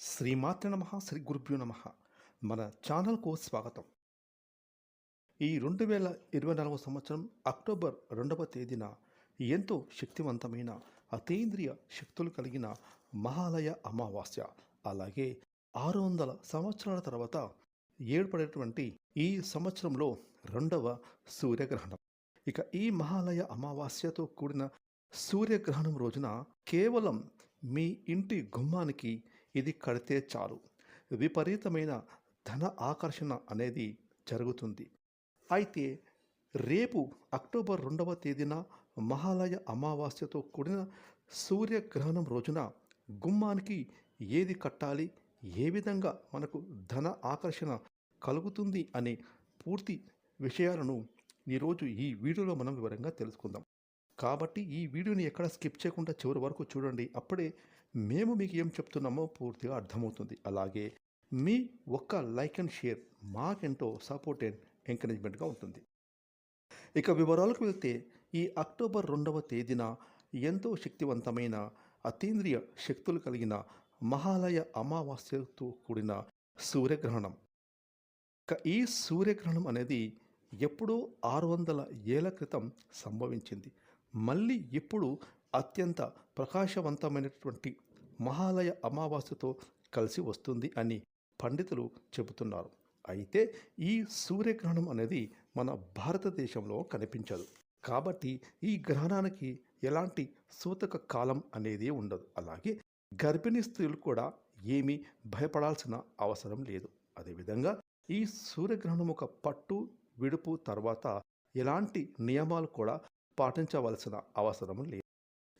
శ్రీమాత్ర నమ శ్రీ గురుభ్యో నమ. మన ఛానల్కు స్వాగతం. ఈ రెండు వేల ఇరవై నాలుగవ సంవత్సరం అక్టోబర్ రెండవ తేదీన ఎంతో శక్తివంతమైన అతీంద్రియ శక్తులు కలిగిన మహాలయ అమావాస్య అలాగే ఆరు వందల సంవత్సరాల తర్వాత ఏర్పడేటువంటి ఈ సంవత్సరంలో రెండవ సూర్యగ్రహణం. ఇక ఈ మహాలయ అమావాస్యతో కూడిన సూర్యగ్రహణం రోజున కేవలం మీ ఇంటి గుమ్మానికి ఇది కడితే చాలు. విపరీతమైన ధన ఆకర్షణ అనేది జరుగుతుంది. అయితే రేపు అక్టోబర్ రెండవ తేదీన మహాలయ అమావాస్యతో కూడిన సూర్యగ్రహణం రోజున గుమ్మానికి ఏది కట్టాలి? ఏ విధంగా మనకు ధన ఆకర్షణ కలుగుతుంది అనే పూర్తి విషయాలను ఈరోజు ఈ వీడియోలో మనం వివరంగా తెలుసుకుందాం. కాబట్టి ఈ వీడియోని ఎక్కడ స్కిప్ చేయకుండా చివరి వరకు చూడండి. అప్పుడే మేము మీకు ఏం చెప్తున్నామో పూర్తిగా అర్థమవుతుంది. అలాగే మీ ఒక్క లైక్ అండ్ షేర్ మాకెంతో సపోర్ట్ అండ్ ఎంకరేజ్మెంట్గా ఉంటుంది. ఇక వివరాలకు వెళ్తే ఈ అక్టోబర్ రెండవ తేదీన ఎంతో శక్తివంతమైన అతీంద్రియ శక్తులు కలిగిన మహాలయ అమావాస్యతో కూడిన సూర్యగ్రహణం. ఇక ఈ సూర్యగ్రహణం అనేది ఎప్పుడో ఆరు వందల ఏళ్ళ క్రితం సంభవించింది. మళ్ళీ ఇప్పుడు అత్యంత ప్రకాశవంతమైనటువంటి మహాలయ అమావాస్యతో కలిసి వస్తుంది అని పండితులు చెబుతున్నారు. అయితే ఈ సూర్యగ్రహణం అనేది మన భారతదేశంలో కనిపించదు. కాబట్టి ఈ గ్రహణానికి ఎలాంటి సూతక కాలం అనేది ఉండదు. అలాగే గర్భిణీ స్త్రీలు కూడా ఏమీ భయపడాల్సిన అవసరం లేదు. అదేవిధంగా ఈ సూర్యగ్రహణం ఒక పట్టు విడుపు తర్వాత ఎలాంటి నియమాలు కూడా పాటించవలసిన అవసరం లేదు.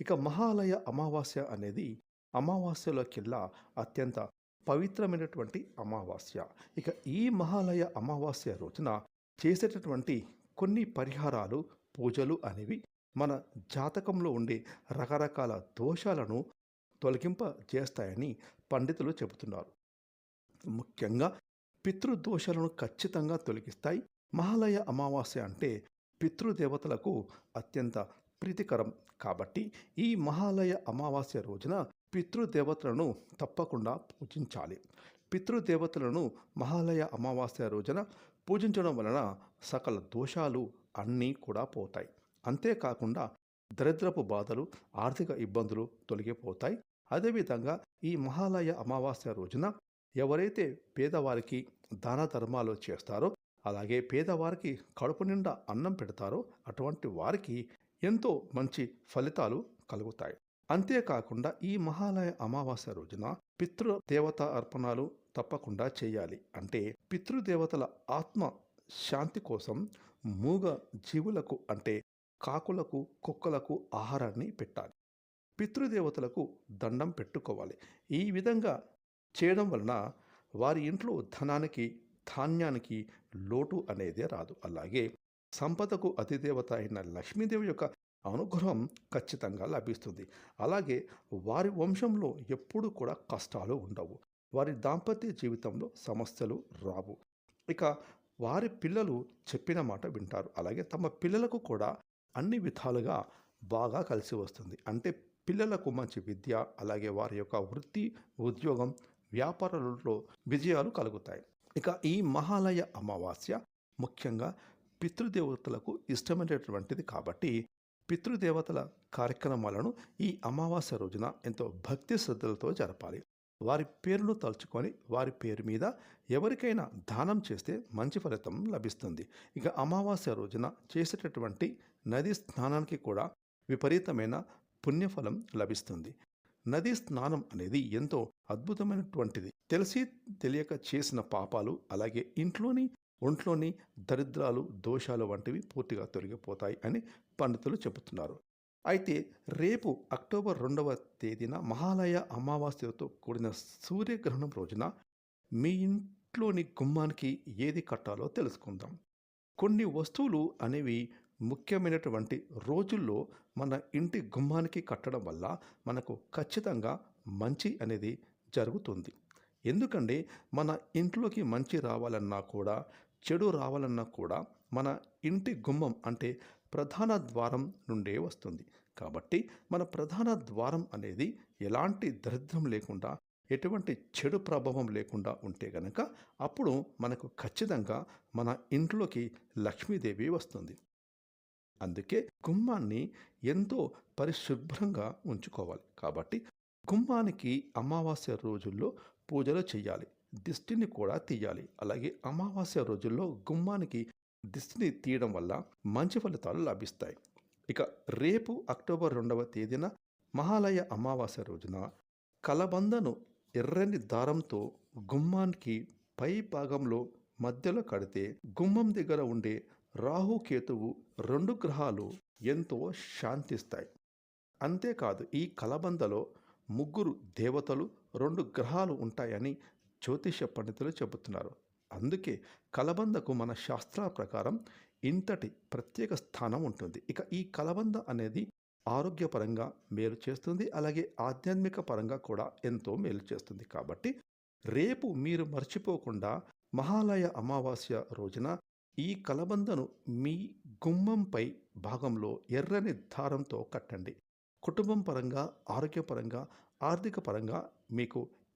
ఇక మహాలయ అమావాస్య అనేది అమావాస్యలోకెల్లా అత్యంత పవిత్రమైనటువంటి అమావాస్య. ఇక ఈ మహాలయ అమావాస్య రోజున చేసేటటువంటి కొన్ని పరిహారాలు పూజలు అనేవి మన జాతకంలో ఉండే రకరకాల దోషాలను తొలగింప చేస్తాయని పండితులు చెబుతున్నారు. ముఖ్యంగా పితృదోషాలను ఖచ్చితంగా తొలగిస్తాయి. మహాలయ అమావాస్య అంటే పితృదేవతలకు అత్యంత ప్రీతికరం కాబట్టి ఈ మహాలయ అమావాస్య రోజున పితృదేవతలను తప్పకుండా పూజించాలి. పితృదేవతలను మహాలయ అమావాస్య రోజున పూజించడం వలన సకల దోషాలు అన్నీ కూడా పోతాయి. అంతేకాకుండా దరిద్రపు బాధలు ఆర్థిక ఇబ్బందులు తొలగిపోతాయి. అదేవిధంగా ఈ మహాలయ అమావాస్య రోజున ఎవరైతే పేదవారికి దాన ధర్మాలు చేస్తారో అలాగే పేదవారికి కడుపు నిండా అన్నం పెడతారో అటువంటి వారికి ఎంతో మంచి ఫలితాలు కలుగుతాయి. అంతేకాకుండా ఈ మహాలయ అమావాస్య రోజున పితృదేవత అర్పణాలు తప్పకుండా చేయాలి. అంటే పితృదేవతల ఆత్మ శాంతి కోసం మూగ జీవులకు అంటే కాకులకు కుక్కలకు ఆహారాన్ని పెట్టాలి. పితృదేవతలకు దండం పెట్టుకోవాలి. ఈ విధంగా చేయడం వలన వారి ఇంట్లో ధనానికి ధాన్యానికి లోటు అనేదే రాదు. అలాగే సంపదకు అతిదేవత అయిన లక్ష్మీదేవి యొక్క అనుగ్రహం ఖచ్చితంగా లభిస్తుంది. అలాగే వారి వంశంలో ఎప్పుడూ కూడా కష్టాలు ఉండవు. వారి దాంపత్య జీవితంలో సమస్యలు రావు. ఇక వారి పిల్లలు చెప్పిన మాట వింటారు. అలాగే తమ పిల్లలకు కూడా అన్ని విధాలుగా బాగా కలిసి వస్తుంది. అంటే పిల్లలకు మంచి విద్య అలాగే వారి యొక్క వృత్తి ఉద్యోగం వ్యాపారాలలో విజయాలు కలుగుతాయి. ఇక ఈ మహాలయ అమావాస్య ముఖ్యంగా పితృదేవతలకు ఇష్టమైనటువంటిది కాబట్టి పితృదేవతల కార్యక్రమాలను ఈ అమావాస్య రోజున ఎంతో భక్తి శ్రద్ధలతో జరపాలి. వారి పేరును తలుచుకొని వారి పేరు మీద ఎవరికైనా దానం చేస్తే మంచి ఫలితం లభిస్తుంది. ఇక అమావాస్య రోజున చేసేటటువంటి నది స్నానానికి కూడా విపరీతమైన పుణ్యఫలం లభిస్తుంది. నదీ స్నానం అనేది ఎంతో అద్భుతమైనటువంటిది. తెలిసి తెలియక చేసిన పాపాలు అలాగే ఇంట్లోని ఒంట్లోని దరిద్రాలు దోషాలు వంటివి పూర్తిగా తొలగిపోతాయి అని పండితులు చెబుతున్నారు. అయితే రేపు అక్టోబర్ రెండవ తేదీన మహాలయ అమావాస్యతో కూడిన సూర్యగ్రహణం రోజున మీ ఇంట్లోని గుమ్మానికి ఏది కట్టాలో తెలుసుకుందాం. కొన్ని వస్తువులు అనేవి ముఖ్యమైనటువంటి రోజుల్లో మన ఇంటి గుమ్మానికి కట్టడం వల్ల మనకు ఖచ్చితంగా మంచి అనేది జరుగుతుంది. ఎందుకంటే మన ఇంట్లోకి మంచి రావాలన్నా కూడా చెడు రావాలన్నా కూడా మన ఇంటి గుమ్మం అంటే ప్రధాన ద్వారం నుండే వస్తుంది. కాబట్టి మన ప్రధాన ద్వారం అనేది ఎలాంటి దరిద్రం లేకుండా ఎటువంటి చెడు ప్రభావం లేకుండా ఉంటే గనక అప్పుడు మనకు ఖచ్చితంగా మన ఇంట్లోకి లక్ష్మీదేవి వస్తుంది. అందుకే గుమ్మాన్ని ఎంతో పరిశుభ్రంగా ఉంచుకోవాలి. కాబట్టి గుమ్మానికి అమావాస్య రోజుల్లో పూజలు చేయాలి దిష్టిని కూడా తీయాలి. అలాగే అమావాస్య రోజుల్లో గుమ్మానికి దిష్టిని తీయడం వల్ల మంచి ఫలితాలు లభిస్తాయి. ఇక రేపు అక్టోబర్ రెండవ తేదీన మహాలయ అమావాస్య రోజున కలబందను ఎర్రని దారంతో గుమ్మానికి పై భాగంలో మధ్యలో కడితే గుమ్మం దగ్గర ఉండే రాహుకేతువు రెండు గ్రహాలు ఎంతో శాంతిస్తాయి. అంతేకాదు ఈ కలబందలో ముగ్గురు దేవతలు రెండు గ్రహాలు ఉంటాయని జ్యోతిష పండితులు చెబుతున్నారు. అందుకే కలబందకు మన శాస్త్రాల ప్రకారం ఇంతటి ప్రత్యేక స్థానం ఉంటుంది. ఇక ఈ కలబంద అనేది ఆరోగ్యపరంగా మేలు చేస్తుంది. అలాగే ఆధ్యాత్మిక పరంగా కూడా ఎంతో మేలు చేస్తుంది. కాబట్టి రేపు మీరు మర్చిపోకుండా మహాలయ అమావాస్య రోజున ఈ కలబందను మీ గుమ్మంపై భాగంలో ఎర్రని దారంతో కట్టండి. కుటుంబం పరంగా ఆరోగ్యపరంగా ఆర్థిక పరంగా మీకు